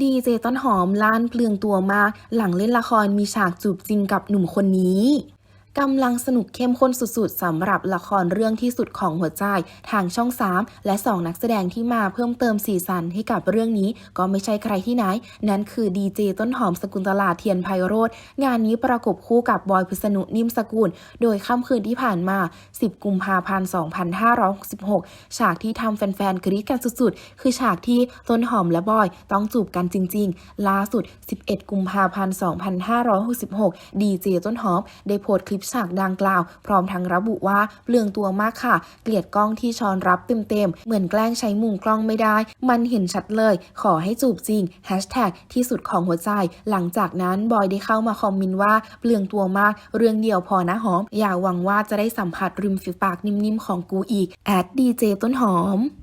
ดีเจต้นหอมล้านเปลืองตัวมากหลังเล่นละครมีฉากจูบจริงกับหนุ่มคนนี้ กำลังสนุกเข้มข้นสุดๆสำหรับละครเรื่องที่สุดของหัวใจทางช่อง 3 และ 2 นักแสดงที่มาเพิ่มเติมสีสันให้กับเรื่องนี้ ก็ไม่ใช่ใครที่ไหน นั่นคือดีเจต้นหอมสกุลตลาเทียนไพโรธงานนี้ประกบคู่กับบอยพิษณุนิ่มสกุล โดยค่ำคืนที่ผ่านมา 10 กุมภาพันธ์ 2566 ฉากที่ทำแฟนๆกรี๊ดกันสุดๆ คือฉากที่ต้นหอมและบอยต้องจูบกันจริง ๆ ล่าสุด 11 กุมภาพันธ์ 2566 ดีเจต้นหอมได้โพสต์คลิปฉากดังกล่าว พร้อมทั้งระบุว่าเปลืองตัวมากค่ะ เกลียดกล้องที่ช้อนรับเต็มๆ เหมือนแกล้งใช้มุมกล้องไม่ได้ มันเห็นชัดเลย ขอให้จูบจริงแฮชแท็กที่สุดของหัวใจ หลังจากนั้นบอยได้เข้ามาคอมเมนต์ว่าเปลืองตัวมาก เรื่องเดียวพอนะหอม อย่าหวังว่าจะได้สัมผัสริมฝีปากนิ่มๆของกูอีกแอดดีเจต้นหอม